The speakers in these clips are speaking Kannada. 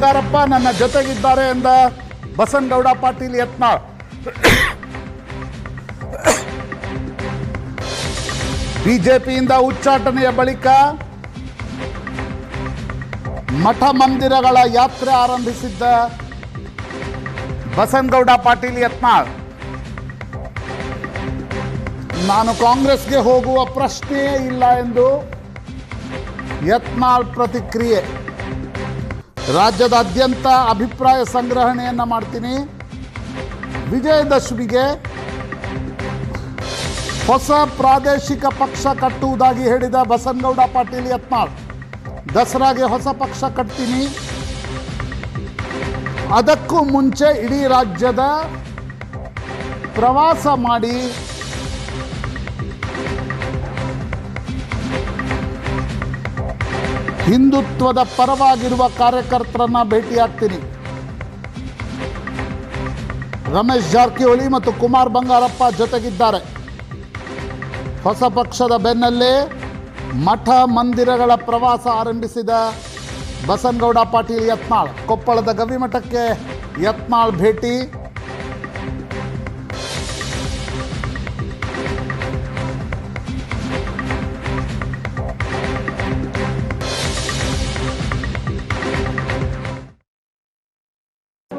ಬಂಗಾರಪ್ಪ ನನ್ನ ಜೊತೆಗಿದ್ದಾರೆ ಎಂದ ಬಸನಗೌಡ ಪಾಟೀಲ್ ಯತ್ನಾಳ್. ಬಿಜೆಪಿಯಿಂದ ಉಚ್ಚಾಟನೆಯ ಬಳಿಕ ಮಠ ಮಂದಿರಗಳ ಯಾತ್ರೆ ಆರಂಭಿಸಿದ್ದ ಬಸನಗೌಡ ಪಾಟೀಲ್ ಯತ್ನಾಳ್. ನಾನು ಕಾಂಗ್ರೆಸ್ಗೆ ಹೋಗುವ ಪ್ರಶ್ನೆಯೇ ಇಲ್ಲ ಎಂದು ಯತ್ನಾಳ್ ಪ್ರತಿಕ್ರಿಯೆ. ರಾಜ್ಯದಾದ್ಯಂತ ಅಭಿಪ್ರಾಯ ಸಂಗ್ರಹಣೆಯನ್ನು ಮಾಡ್ತೀನಿ. ವಿಜಯದಶಮಿಗೆ ಹೊಸ ಪ್ರಾದೇಶಿಕ ಪಕ್ಷ ಕಟ್ಟುವುದಾಗಿ ಹೇಳಿದ ಬಸನಗೌಡ ಪಾಟೀಲ್ ಯತ್ನಾಳ್, ದಸರಾಗೆ ಹೊಸ ಪಕ್ಷ ಕಟ್ತೀನಿ. ಅದಕ್ಕೂ ಮುಂಚೆ ಇಡೀ ರಾಜ್ಯದ ಪ್ರವಾಸ ಮಾಡಿ ಹಿಂದುತ್ವದ ಪರವಾಗಿರುವ ಕಾರ್ಯಕರ್ತರನ್ನ ಭೇಟಿಯಾಗ್ತೀನಿ. ರಮೇಶ್ ಜಾರಕಿಹೊಳಿ ಮತ್ತು ಕುಮಾರ್ ಬಂಗಾರಪ್ಪ ಜೊತೆಗಿದ್ದಾರೆ. ಹೊಸ ಪಕ್ಷದ ಬೆನ್ನಲ್ಲೇ ಮಠ ಮಂದಿರಗಳ ಪ್ರವಾಸ ಆರಂಭಿಸಿದ ಬಸನಗೌಡ ಪಾಟೀಲ್ ಯತ್ನಾಳ್ ಕೊಪ್ಪಳದ ಗವಿಮಠಕ್ಕೆ ಯತ್ನಾಳ್ ಭೇಟಿ.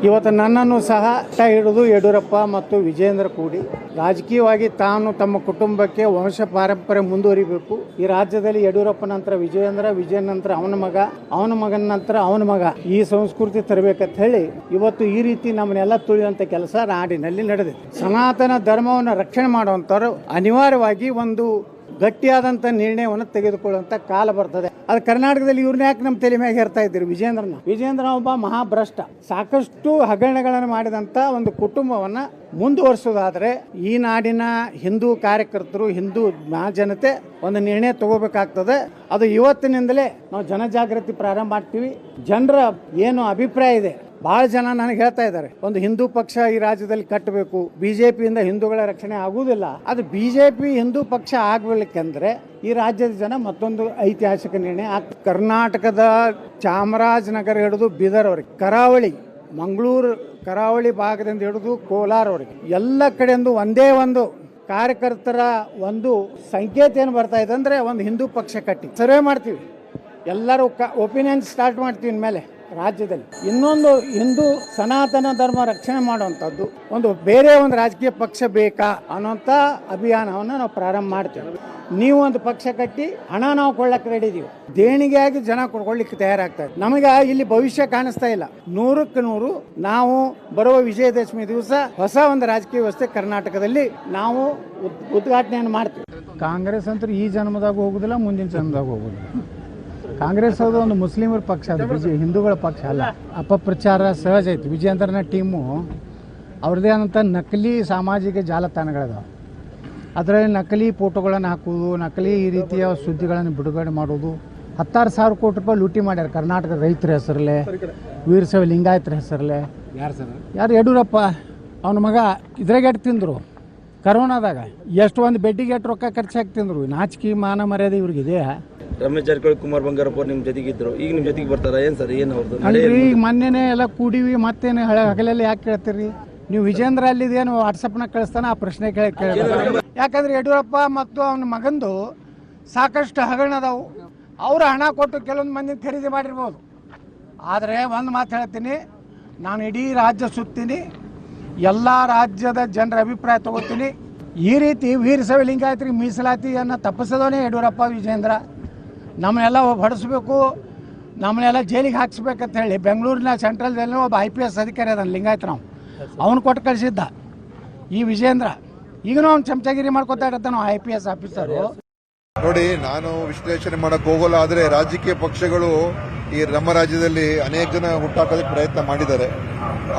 ಇವತ್ತು ನನ್ನನ್ನು ಸಹ ಹಿಡಿದು ಯಡಿಯೂರಪ್ಪ ಮತ್ತು ವಿಜೇಂದ್ರ ಕೂಡಿ. ರಾಜಕೀಯವಾಗಿ ತಾನು ತಮ್ಮ ಕುಟುಂಬಕ್ಕೆ ವಂಶ ಪಾರಂಪರ್ಯ ಮುಂದುವರಿಬೇಕು. ಈ ರಾಜ್ಯದಲ್ಲಿ ಯಡಿಯೂರಪ್ಪ ನಂತರ ವಿಜಯೇಂದ್ರ, ವಿಜಯ ನಂತರ ಅವನ ಮಗ, ಅವನ ಮಗನ ನಂತರ ಅವನ ಮಗ. ಈ ಸಂಸ್ಕೃತಿ ತರಬೇಕಂತ ಹೇಳಿ ಇವತ್ತು ಈ ರೀತಿ ನಮ್ಮನ್ನೆಲ್ಲ ತುಳಿಯುವಂತ ಕೆಲಸ ನಾಡಿನಲ್ಲಿ ನಡೆದಿದೆ. ಸನಾತನ ಧರ್ಮವನ್ನು ರಕ್ಷಣೆ ಮಾಡುವಂಥವ್ರು ಅನಿವಾರ್ಯವಾಗಿ ಒಂದು ಗಟ್ಟಿಯಾದಂಥ ನಿರ್ಣಯವನ್ನು ತೆಗೆದುಕೊಳ್ಳುವಂಥ ಕಾಲ ಬರ್ತದೆ. ಅದು ಕರ್ನಾಟಕದಲ್ಲಿ ಇವ್ರನ್ನ ಯಾಕೆ ನಮ್ಮ ತಲೆ ಮ್ಯಾಗೆ ಹೇರ್ತಾ ಇದ್ದೀರಿ? ವಿಜೇಂದ್ರನ. ವಿಜೇಂದ್ರ ಒಬ್ಬ ಮಹಾಭ್ರಷ್ಟ. ಸಾಕಷ್ಟು ಹಗರಣಗಳನ್ನು ಮಾಡಿದಂಥ ಒಂದು ಕುಟುಂಬವನ್ನು ಮುಂದುವರಿಸೋದಾದರೆ ಈ ನಾಡಿನ ಹಿಂದೂ ಕಾರ್ಯಕರ್ತರು, ಹಿಂದೂ ಜನತೆ ಒಂದು ನಿರ್ಣಯ ತಗೋಬೇಕಾಗ್ತದೆ. ಅದು ಇವತ್ತಿನಿಂದಲೇ ನಾವು ಜನಜಾಗೃತಿ ಪ್ರಾರಂಭ ಮಾಡ್ತೀವಿ. ಜನರ ಏನು ಅಭಿಪ್ರಾಯ ಇದೆ ಬಹಳ ಜನ ನನಗೆ ಹೇಳ್ತಾ ಇದ್ದಾರೆ, ಒಂದು ಹಿಂದೂ ಪಕ್ಷ ಈ ರಾಜ್ಯದಲ್ಲಿ ಕಟ್ಟಬೇಕು, ಬಿಜೆಪಿಯಿಂದ ಹಿಂದೂಗಳ ರಕ್ಷಣೆ ಆಗುವುದಿಲ್ಲ. ಅದು ಬಿಜೆಪಿ ಹಿಂದೂ ಪಕ್ಷ ಆಗ್ಬೇಕಂದ್ರೆ ಈ ರಾಜ್ಯದ ಜನ ಮತ್ತೊಂದು ಐತಿಹಾಸಿಕ ನಿರ್ಣಯ ಕರ್ನಾಟಕದ ಚಾಮರಾಜನಗರ ಹಿಡಿದು ಬೀದರ್ವರೆಗೆ ಕರಾವಳಿ, ಮಂಗಳೂರು, ಕರಾವಳಿ ಭಾಗದಿಂದ ಹಿಡಿದು ಕೋಲಾರವರೆಗೆ ಎಲ್ಲ ಕಡೆಯಿಂದ ಒಂದೇ ಒಂದು ಕಾರ್ಯಕರ್ತರ ಒಂದು ಸಂಕೇತ ಏನು ಬರ್ತಾ ಇದೆ ಅಂದರೆ ಒಂದು ಹಿಂದೂ ಪಕ್ಷ ಕಟ್ಟಿ. ಸರ್ವೆ ಮಾಡ್ತೀವಿ. ಎಲ್ಲರೂ ಕ ಒಪಿನಿಯನ್ ಸ್ಟಾರ್ಟ್ ಮಾಡ್ತೀವಿ ಇನ್ಮೇಲೆ. ರಾಜ್ಯದಲ್ಲಿ. ಇನ್ನೊಂದು ಹಿಂದೂ ಸನಾತನ ಧರ್ಮ ರಕ್ಷಣೆ ಮಾಡುವಂಥದ್ದು. ಒಂದು ಬೇರೆ ಒಂದು ರಾಜಕೀಯ ಪಕ್ಷ ಬೇಕಾ ಅನ್ನೋಂಥ ಅಭಿಯಾನವನ್ನು ನಾವು ಪ್ರಾರಂಭ ಮಾಡ್ತೇವೆ. ನೀವು ಒಂದು ಪಕ್ಷ ಕಟ್ಟಿ ಹಣ ನಾವು ಕೊಳ್ಳಕ್ಕೆ ರೆಡಿ ಇದೀವಿ. ದೇಣಿಗೆಯಾಗಿ ಜನ ಕೊಡ್ಕೊಳ್ಳಿಕ್ಕೆ ತಯಾರಾಗ್ತಾರೆ ನಮಗೆ ಇಲ್ಲಿ ಭವಿಷ್ಯ ಕಾಣಿಸ್ತಾ ಇಲ್ಲ. ನೂರಕ್ಕೆ ನೂರು ನಾವು ಬರುವ ವಿಜಯದಶಮಿ ದಿವಸ ಹೊಸ ಒಂದು ರಾಜಕೀಯ ವ್ಯವಸ್ಥೆ ಕರ್ನಾಟಕದಲ್ಲಿ ನಾವು ಉದ್- ಉದ್ಘಾಟನೆಯನ್ನು ಮಾಡ್ತೀವಿ. ಕಾಂಗ್ರೆಸ್ ಅಂತೂ ಈ ಜನ್ಮದಾಗ ಹೋಗುದಿಲ್ಲ, ಮುಂದಿನ ಜನ್ಮದಾಗ ಹೋಗುದಿಲ್ಲ. ಕಾಂಗ್ರೆಸ್ ಅದು ಒಂದು ಮುಸ್ಲಿಮರ ಪಕ್ಷ ಅದು ಬಿಜೆ ಹಿಂದೂಗಳ ಪಕ್ಷ ಅಲ್ಲ. ಅಪಪ್ರಚಾರ ಸಹಜ ಐತಿ. ವಿಜಯೇಂದ್ರನ ಟೀಮು ಅವ್ರದ್ದೇ ಆದಂಥ ನಕಲಿ ಸಾಮಾಜಿಕ ಜಾಲತಾಣಗಳಿದಾವೆ. ಅದರಲ್ಲಿ ನಕಲಿ ಫೋಟೋಗಳನ್ನು ಹಾಕುವುದು ನಕಲಿ ಈ ರೀತಿಯ ಸುದ್ದಿಗಳನ್ನು ಬಿಡುಗಡೆ ಮಾಡೋದು ಹತ್ತಾರು ಸಾವಿರ ಕೋಟಿ ರೂಪಾಯಿ ಲೂಟಿ ಮಾಡ್ಯಾರ ಕರ್ನಾಟಕದ ರೈತರ ಹೆಸರಲ್ಲೇ ವೀರಶೈವ ಲಿಂಗಾಯತರ ಹೆಸರಲ್ಲೇ. ಯಾರು ಸರ್? ಯಾರು? ಯಡಿಯೂರಪ್ಪ. ಅವನ ಮಗ ಇದ್ರಾಗ ಎಟ್ಟು ತಿಂದರು? ಕರೋನಾದಾಗ ಎಷ್ಟು ಒಂದು ಬೆಡ್ಡಿಗೆ ಎಷ್ಟು ರೊಕ್ಕ ಖರ್ಚಾಗಿ ತಿಂದರು ನಾಚಿಕೆ ಮಾನ ಮರ್ಯಾದೆ ಇವ್ರಿಗಿದೆ. ರಮೇಶ್ ಜಾರಕಿಹೊಳಿ ಕುಮಾರ್ ಬಂಗಾರಪ್ಪ ನಿಮ್ಮ ಜೊತೆಗೆ ಜೊತೆಗಿದ್ರು ಈಗ ನಿಮ್ಮ ಜೊತೆಗೆ ಬರ್ತಾರ? ಏನ್ ಸರ್ ಏನ್ ಅವ್ರದ್ದು? ಅಲ್ರಿ ಈಗ ಮೊನ್ನೆನೇ ಎಲ್ಲ ಕೂಡಿವಿ ಮತ್ತೇನು ಹಳೆ ಹಗಲೆಲ್ಲ ಯಾಕೆ ಕೇಳ್ತೀರಿ? ನೀವು ವಿಜೇಂದ್ರ ಅಲ್ಲಿದೇನು ವಾಟ್ಸಪ್ನಾಗ ಕಳಿಸ್ತಾನ ಆ ಪ್ರಶ್ನೆ ಕೇಳಿ ಕೇಳಿ ಯಾಕಂದ್ರೆ ಯಡಿಯೂರಪ್ಪ ಮತ್ತು ಅವನ ಮಗಂದು ಸಾಕಷ್ಟು ಹಗರಣ ಅದಾವು. ಅವರು ಹಣ ಕೊಟ್ಟು ಕೆಲವೊಂದು ಮಂದಿ ಖರೀದಿ ಮಾಡಿರ್ಬೋದು. ಆದರೆ ಒಂದು ಮಾತು ಹೇಳ್ತೀನಿ ನಾನು ಇಡೀ ರಾಜ್ಯ ಸುತ್ತೀನಿ ಎಲ್ಲ ರಾಜ್ಯದ ಜನರ ಅಭಿಪ್ರಾಯ ತಗೋತೀನಿ. ಈ ರೀತಿ ವೀರಸವಿ ಲಿಂಗಾಯತ್ರಿ ಮೀಸಲಾತಿಯನ್ನು ತಪ್ಪಿಸದವನೇ ಯಡಿಯೂರಪ್ಪ ವಿಜೇಂದ್ರ. ನಮ್ಮನ್ನೆಲ್ಲ ಹೊಡೆಸ್ಬೇಕು, ನಮ್ಮನ್ನೆಲ್ಲ ಜೈಲಿಗೆ ಹಾಕ್ಸ್ಬೇಕಂತ ಹೇಳಿ ಬೆಂಗಳೂರಿನ ಸೆಂಟ್ರಲ್ದಲ್ಲಿ ಒಬ್ಬ ಐ ಪಿ ಎಸ್ ಅಧಿಕಾರಿ ಅದನ್ನು ಲಿಂಗಾಯತ್ ನಾವು ಅವನು ಕೊಟ್ಟು ಕಳಿಸಿದ್ದ. ಈ ವಿಜೇಂದ್ರ ಈಗನೂ ಅವ್ನು ಚಮಚಗಿರಿ ಮಾಡ್ಕೊತಾ ಇರತ್ತಾನ ಐ ಪಿ ಎಸ್ ಆಫೀಸರು ನೋಡಿ, ನಾನು ವಿಶ್ಲೇಷಣೆ ಮಾಡಕ್ ಹೋಗಲ್ಲ, ಆದ್ರೆ ರಾಜಕೀಯ ಪಕ್ಷಗಳು ಈ ನಮ್ಮ ರಾಜ್ಯದಲ್ಲಿ ಅನೇಕ ಜನ ಹುಟ್ಟಾಕೋದಕ್ಕೆ ಪ್ರಯತ್ನ ಮಾಡಿದ್ದಾರೆ.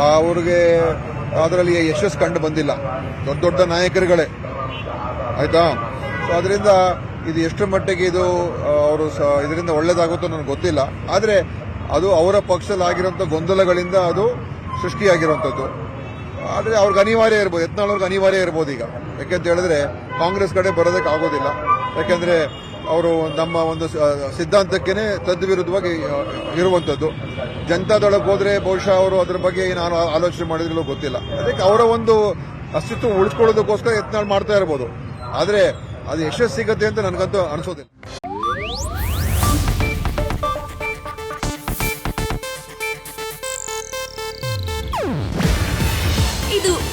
ಅವ್ರಿಗೆ ಅದರಲ್ಲಿ ಯಶಸ್ಸು ಕಂಡು ಬಂದಿಲ್ಲ. ದೊಡ್ಡ ದೊಡ್ಡ ನಾಯಕರುಗಳೇ. ಆಯ್ತಾ? ಸೊ ಅದರಿಂದ ಇದು ಎಷ್ಟು ಮಟ್ಟಿಗೆ ಇದು ಅವರು ಇದರಿಂದ ಒಳ್ಳೇದಾಗುತ್ತೋ ನನಗೆ ಗೊತ್ತಿಲ್ಲ. ಆದರೆ ಅದು ಅವರ ಪಕ್ಷದಲ್ಲಿ ಆಗಿರುವಂತ ಗೊಂದಲಗಳಿಂದ ಅದು ಸೃಷ್ಟಿಯಾಗಿರುವಂಥದ್ದು. ಆದರೆ ಅವ್ರಿಗೆ ಅನಿವಾರ್ಯ ಇರ್ಬೋದು, ಯತ್ನಾಳವ್ರಿಗೆ ಅನಿವಾರ್ಯ ಇರ್ಬೋದು ಈಗ. ಯಾಕೆಂತ ಹೇಳಿದ್ರೆ ಕಾಂಗ್ರೆಸ್ ಕಡೆ ಬರೋದಕ್ಕೆ ಆಗೋದಿಲ್ಲ. ಯಾಕೆಂದರೆ ಅವರು ನಮ್ಮ ಒಂದು ಸಿದ್ಧಾಂತಕ್ಕೇ ತದ್ವಿರುದ್ಧವಾಗಿ ಇರುವಂಥದ್ದು. ಜನತಾದೊಳಗೆ ಹೋದ್ರೆ ಬಹುಶಃ ಅವರು ಅದರ ಬಗ್ಗೆ ನಾನು ಆಲೋಚನೆ ಮಾಡಿದ್ರು ಗೊತ್ತಿಲ್ಲ. ಅದಕ್ಕೆ ಅವರ ಒಂದು ಅಸ್ತಿತ್ವ ಉಳಿಸ್ಕೊಳ್ಳೋದಕ್ಕೋಸ್ಕರ ಯತ್ನಾಳ್ ಮಾಡ್ತಾ ಇರ್ಬೋದು. ಆದರೆ ಅದು ಯಶಸ್ಸು ಸಿಗತ್ತೆ ಅಂತ ನನಗಂತೂ ಅನಿಸೋದಿಲ್ಲ.